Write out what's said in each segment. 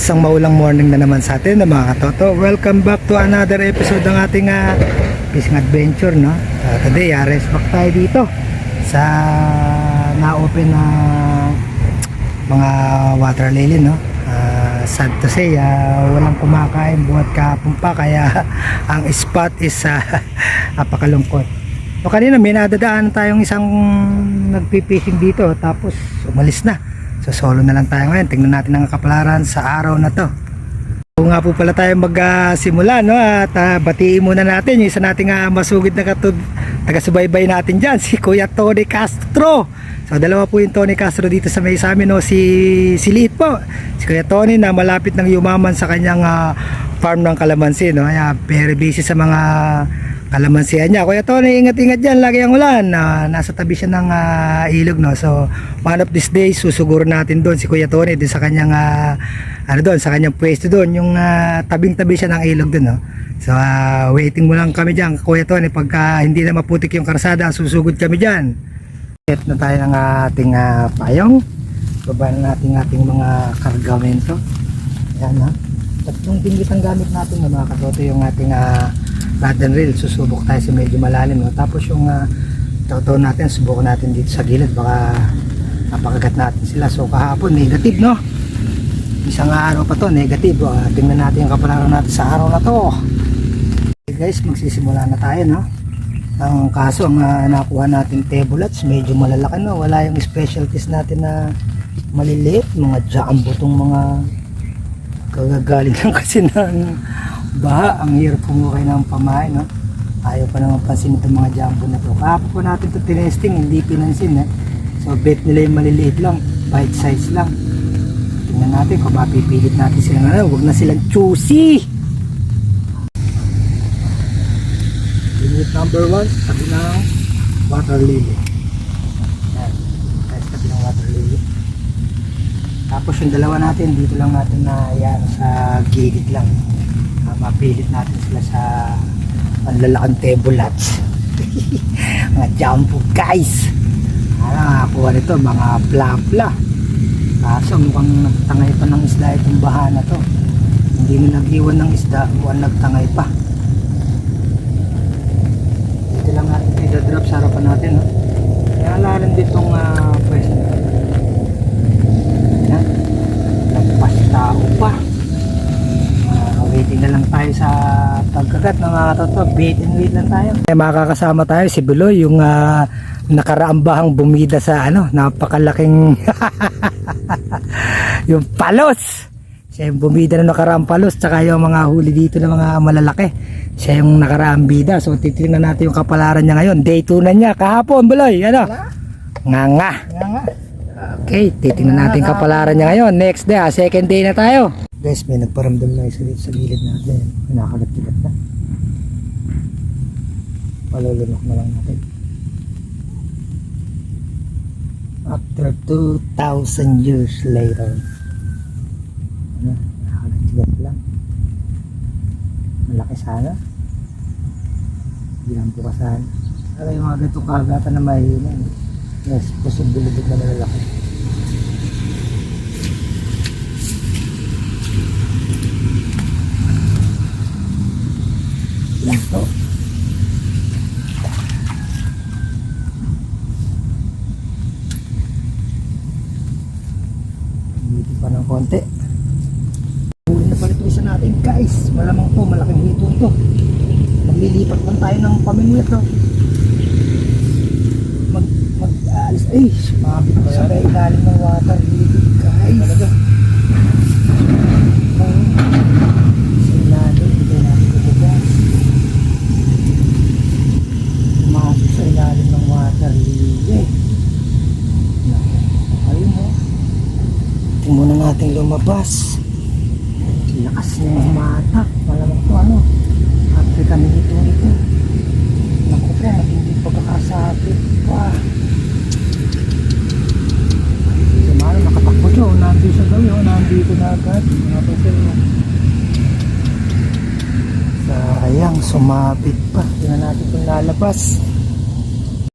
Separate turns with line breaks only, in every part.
Isang maulang morning na naman sa atin na mga katoto. Welcome back to another episode ng ating uh, fishing adventure. No? Uh, today, uh, rest back tayo dito sa na-open na mga water lily. No? Uh, sad to say, uh, walang kumakain buhat kahapon pa kaya ang spot is uh, napakalungkot. So kanina may nadadaan tayong isang nagpipishing dito tapos umalis na. So solo na lang tayo ngayon. Tingnan natin ang kapalaran sa araw na to. Kung nga po pala tayo magsimula no at ah, batiin muna natin yung isa nating uh, masugid na katud taga-subaybay natin diyan si Kuya Tony Castro. So dalawa po yung Tony Castro dito sa may sa no si si Liit po. Si Kuya Tony na malapit nang yumaman sa kanyang ah, farm ng kalamansi no. Kaya very busy sa mga kalamansihan niya. Kuya Tony, ingat-ingat dyan. Lagi ang ulan. Ah, nasa tabi siya ng ah, ilog. No? So, one of these days, susuguro natin doon si Kuya Tony doon sa kanyang, ah, ano doon, sa kanyang pwesto doon. Yung ah, tabing-tabi siya ng ilog doon. No? So, ah, waiting mo lang kami dyan, Kuya Tony. Pagka hindi na maputik yung karsada, susugod kami dyan. Set na tayo ng ating ah, payong. Baba na natin ating mga kargamento. Ayan ha. Tatlong tingit ang gamit natin mga katoto yung ating ah, rod and reel. Susubok tayo sa medyo malalim. No? Tapos yung uh, toto natin, subukan natin dito sa gilid. Baka napakagat natin sila. So kahapon, negative no? Isang araw pa to, negative. Uh, tingnan natin yung kapalaran natin sa araw na to. Okay guys, magsisimula na tayo no? Ang kaso, ang uh, nakuha natin tebulats, medyo malalaki no? Wala yung specialties natin na maliliit. Mga jumbo tong mga kagagaling lang kasi ng baha ang hirap pumukay ng pamain no? ayaw pa naman pansin itong mga jumbo na to. Kahapon po natin ito tinesting hindi pinansin eh. so bet nila yung maliliit lang bite size lang. Tingnan natin kung mapipilit natin sila na huwag na silang choosy! Unit number 1 sabi ng water lily. Yan guys sabi ng water lily. Tapos yung dalawa natin dito lang natin na yan sa gilid lang mapilit natin sila sa panlalakang tebulats mga jumbo guys. Ano nakakuha nito mga plapla kaso mukhang nagtangay pa ng isda itong baha na to. Hindi na nag-iwan ng isda mukhang nagtangay pa. Dito lang natin i-drop sa harapan natin no? kaya alalan ditong uh, pwesto. Yan lagpas tao pa Waiting na lang tayo sa pagkagat ng mga toto. Wait and wait lang tayo. Eh, makakasama tayo si Beloy, yung uh, nakaraambahang bumida sa ano, napakalaking yung palos. Siya yung bumida na nakaraang palos, tsaka yung mga huli dito na mga malalaki. Siya yung nakaraang bida. So titingnan natin yung kapalaran niya ngayon. Day 2 na niya. Kahapon, Beloy, ano? Nga nga.
Nga nga.
Okay, titingnan natin kapalaran niya ngayon. Next day, ah, second day na tayo. Guys, may nagparamdam na isa sa gilid natin. Pinakagat-kigat na. Malulunok na lang natin. After 2,000 years later. Ano, nakakagat-kigat lang. Malaki sana. Hindi lang po kasana. Pero yung mga ganitong kagatan na mahina. Yes, posibilidad na malalaki. To. Dito pa ng konti. Huli na pala isa natin guys. Malamang to, malaking hito ito. Maglilipat lang tayo ng pamilya to. Mag, mag, alis, ay, sumabit ko sa ilalim ng water. Guys. Talaga. Sa ilalim, hindi natin ito guys. Pumasok sa ilalim ng water lily. Ayun mo. Ito muna natin lumabas. Lakas yung humatak. Malamang to ano. African ito ito. Naku po, matindi pagkakasapit pa. Si Mano nakatakbo siya. oh. Nandito siya daw yun. Nandito na agad. Napasin mo. Sayang, sumapit pa. Tingnan natin kung lalabas.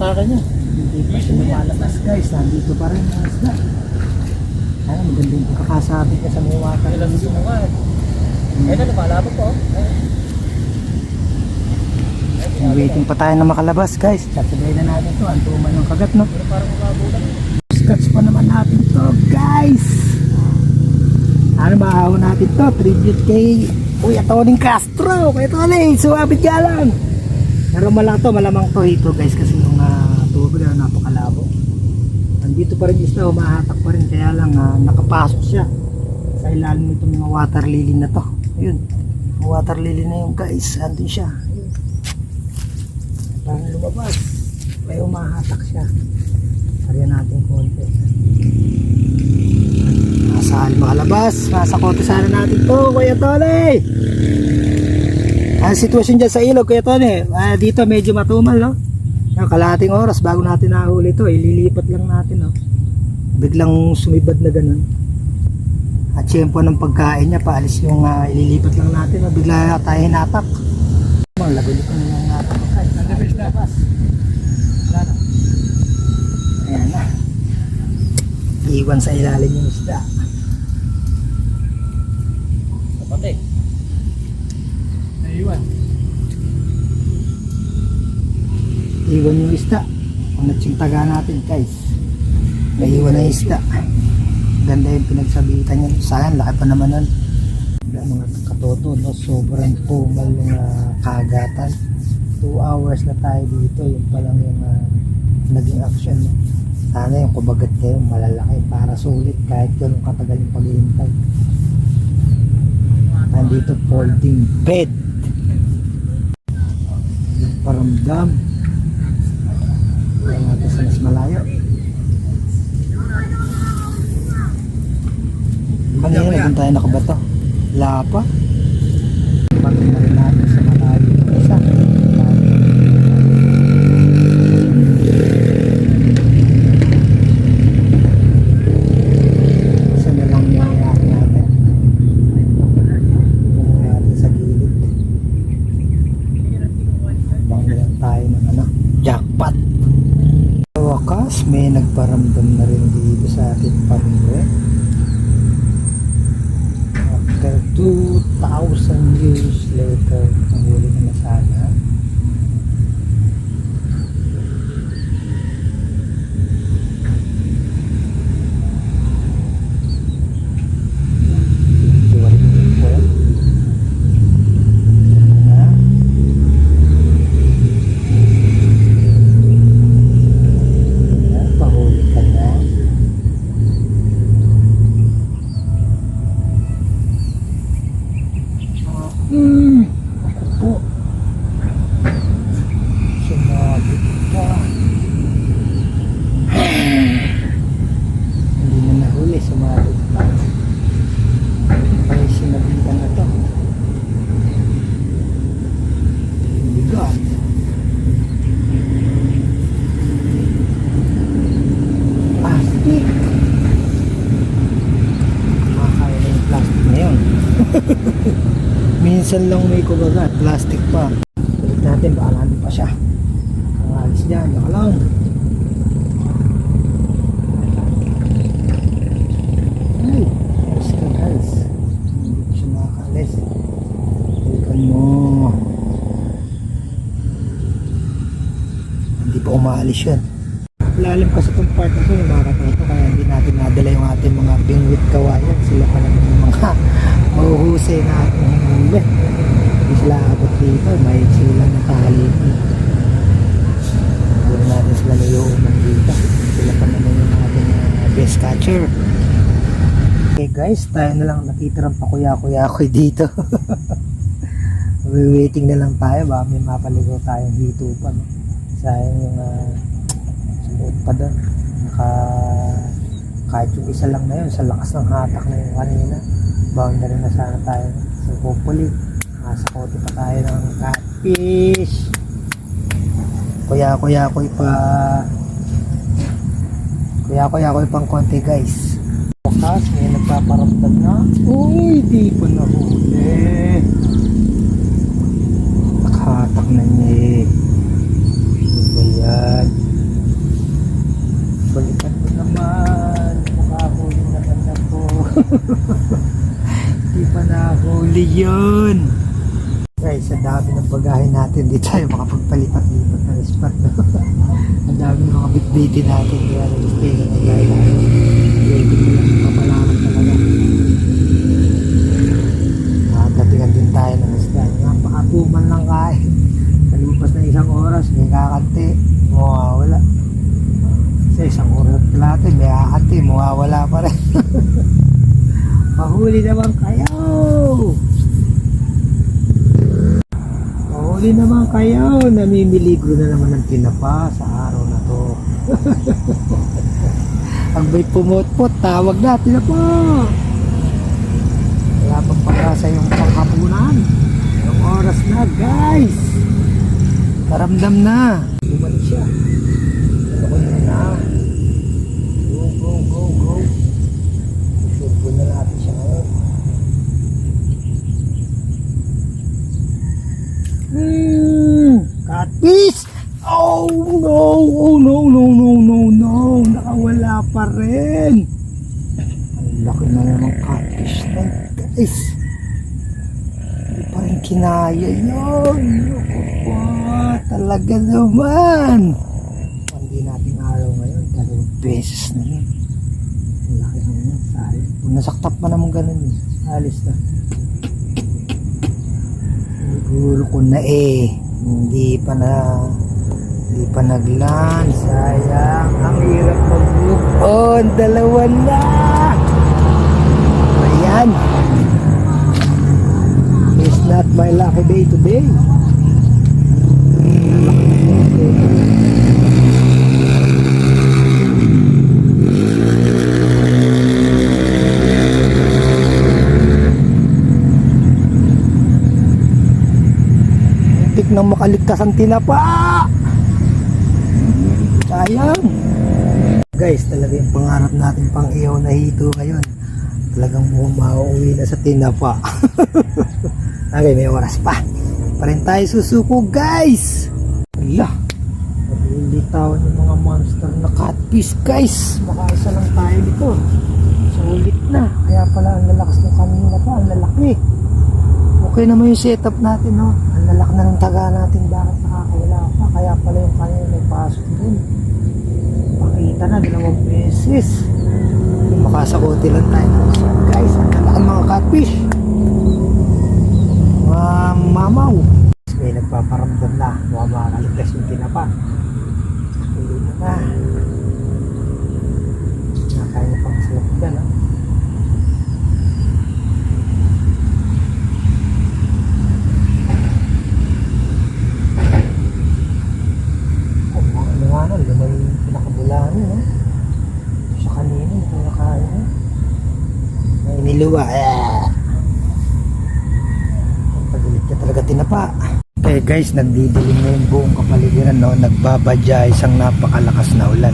Taka niya.
Hindi pa siya lumalabas guys. Nandito pa rin ang isda. Ay, maganda yung pagkakasabi ka sa mga
gusto mo nga eh. Ayun na, lumalabot po. Ayun. Ayun,
Waiting pa tayo na makalabas guys. Sasabihin na natin to. Ang tuman ng kagat no.
Pero parang mababulan.
Scotch pa naman natin to guys. Ano maahaw natin to? Tribute kay Kuya Toning Castro. Kuya Tony, suwabit ka lang. Pero malang to, malamang to ito guys kasi yung uh, tubig na napakalabo. Nandito pa rin isla, humahatak pa rin kaya lang ah, nakapasok siya sa ilalim nitong mga water lily na to. Ayun, water lily na yun guys, andun siya. Ayun. Parang lumabas. May humahatak siya. Kaya natin konti. Nasa makalabas. Nasa konti sana natin to, Kuya Tony. Ang sitwasyon dyan sa ilog, Kuya Tony. Ah, dito medyo matumal, no? Yung kalahating oras bago natin nahuli to, ililipat lang natin, no? Biglang sumibad na ganun. At tiyempo ng pagkain niya, paalis yung ah, ililipat lang natin, no? Bigla tayo hinatak. Ang lagulit na natak pagkain. Nagabis na. Wala na. Ayan na. Iwan sa ilalim yung isda. Iwan yung isda. Kung natsintaga natin guys. Naiwan na isda. Ganda yung pinagsabitan niya. Sayang, laki pa naman nun. Mga katoto, no? Sobrang tumal yung ah, kagatan. 2 hours na tayo dito. Yung palang yung ah, naging action. No? Sana yung kubagat kayo malalaki para sulit kahit ganun katagal yung paghihintay. Nandito folding bed. Yung paramdam. Kaya natin sa mas malayo. Kanina na tayo nakabato. Wala pa. Pagod na rin natin sa malayo. Isa. Isa na lang yung iyak natin. Puno natin sa gilid. Bang lang tayo ng ano, jackpot. Sa wakas, may nagparamdam na rin dito sa ating pamilya. After 2,000 years later, nahuli na na sana. Jual mo po yan. Na. Na, pahuli ka na. Hmm, ako po. Sumabit pa. Hindi na nahuli, sumabit pa. Ay, sinabitan na to. Bigat. Plastic. Makakaya na yung plastic na yun. Minsan lang may kubagat, plastic pa. Balik natin, baka nandun pa siya. Alis niya, yaka lang. Ay, alis ka guys. Hindi mo. Hindi pa umaalis yan. Lalim kasi itong part na ito yung mga katoto kaya hindi natin nadala yung ating mga bingwit kawayan. Sila pa naman yung mga mahuhusay na ating huli. Hindi sila abot dito. May sila na tali. Huwag natin sila layuunan dito. Sila pa naman yung ating uh, best catcher. Okay guys, tayo na lang natitirang pakuya-kuya-kuy dito. waiting na lang tayo. Baka may mapaligaw tayong hito pa. No? Sayang yung uh, Doon. Naka, kahit yung isa lang na yun, sa lakas ng hatak na yun kanina, boundary na sana tayo. So hopefully, nasa kote pa tayo ng catfish. Kuya, kuya, kuya pa. Kuya, kuya, kuya pang konti guys. Bukas, may nagpaparamdam na. Uy, di pa nahuli. Nakahatak na niya Huli yun. Guys, ang dami ng bagahe natin. Di tayo makapagpalipat-lipat ng spot. Ang dami ng mga bitbitin natin. Kaya nag-stay na ng gaya natin. Ready ko lang papalaran talaga. Nakadatingan din tayo ng isda. Napakapuman lang kain. Kalipas na isang oras, may kakante. Mawawala. Sa isang oras at kalate, may kakante. Mawawala pa rin. Mahuli naman kayo! Mahuli naman kayo! Namimiligro na naman ng tinapa sa araw na to. Pag may pumutpot, tawag na, tinapa! Wala pang pag-asa yung panghapunan. Yung oras na, guys! Karamdam na! Bumalik siya. Ako na na. Go, go, go, go. Shoot ko na natin siya ngayon. Hmm, catfish! Oh no! Oh no, no, no, no, no! Nakawala pa rin! Ang laki na naman catfish na guys! Hindi pa rin kinaya yun! Naku po, talaga naman! Hindi natin araw ngayon, dalawang beses na yun. Ang laki na yun, sayang. Kung nasaktak pa naman ganun yun, alis na. Siguro ko na eh. Hindi pa na hindi pa naglan. Sayang. Ang hirap mag-move on. Dalawa na. Ayan. It's not my lucky day today. Muntik nang makaligtas ang tinapa. Sayang. Guys, talaga yung pangarap natin pang iyaw na hito ngayon. Talagang mukhang mauuwi na sa tinapa. okay, may oras pa. Pa rin tayo susuko, guys. Ala, naglilitawan yung mga monster na catfish, guys. Makaisa lang tayo nito. Sulit na. Kaya pala ang lalakas ng kanina pa. Ang lalaki. Okay naman yung setup natin, no? Ang lalak na ng taga natin, bakit nakakawala pa? Kaya pala yung kanina may pasok dun. Pakita na, dalawang beses. Makasakote lang tayo. Guys, ang lalak ng mga catfish. Mga mamaw. May nagpaparamdam na, mukhang makakaligtas yung tinapa. Huli mo na. Nakaya na pang salap dyan? Ay, mga ano nga nun, lumay yung pinakabulaan yun, no? Sa kanina, hindi ko nakain, no? Niluwa, eh! Pagulit ka talaga tinapa. Okay guys, nagdidilim na yung buong kapaligiran, no? Nagbabadya isang napakalakas na ulan.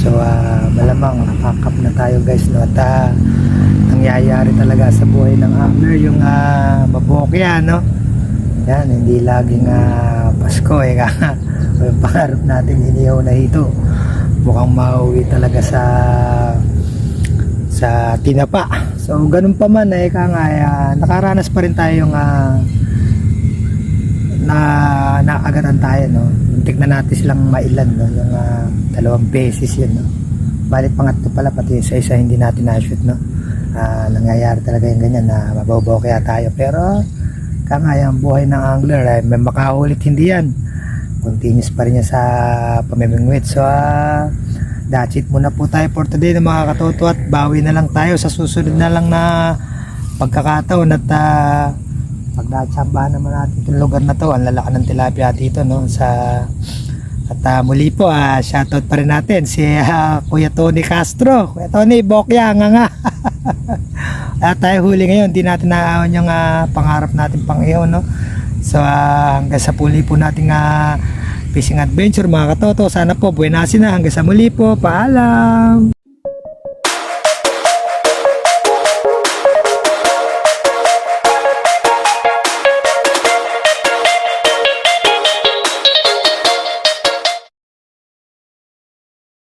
So, ah, malamang nakakap na tayo guys, no? At ah, nangyayari talaga sa buhay ng angler yung uh, mabokya, no? Yan, hindi laging ah, Pasko, eh, yung pangarap natin iniyaw na ito. Mukhang mauwi talaga sa sa tinapa. So, ganun pa man, eh, ka nga, eh, ah, nakaranas pa rin tayo yung ah, na naagatan tayo, no? Na natin silang mailan, no? Yung ah, dalawang beses yun, no? Balit pangatlo pala, pati sa isa hindi natin na-shoot, no? Ah, nangyayari talaga yung ganyan na mababaw kaya tayo. Pero, kangaya ang buhay ng angler, ay may makahulit hindi yan. Continuous pa rin yan sa pamimingwit. So, ah, that's it muna po tayo for today na mga katoto at bawi na lang tayo sa susunod na lang na pagkakataon at uh, pag natsambahan naman natin itong lugar na to. Ang lalaki ng tilapia dito no sa at ah, muli po ah, shoutout pa rin natin si ah, Kuya Tony Castro. Kuya Tony Bokya nga nga. At tayo huli ngayon di natin naawan yung ah, pangarap natin pang iyo no. So ah, hanggang sa puli po nating ah, fishing adventure mga katoto. Sana po buenasin na hanggang sa muli po. Paalam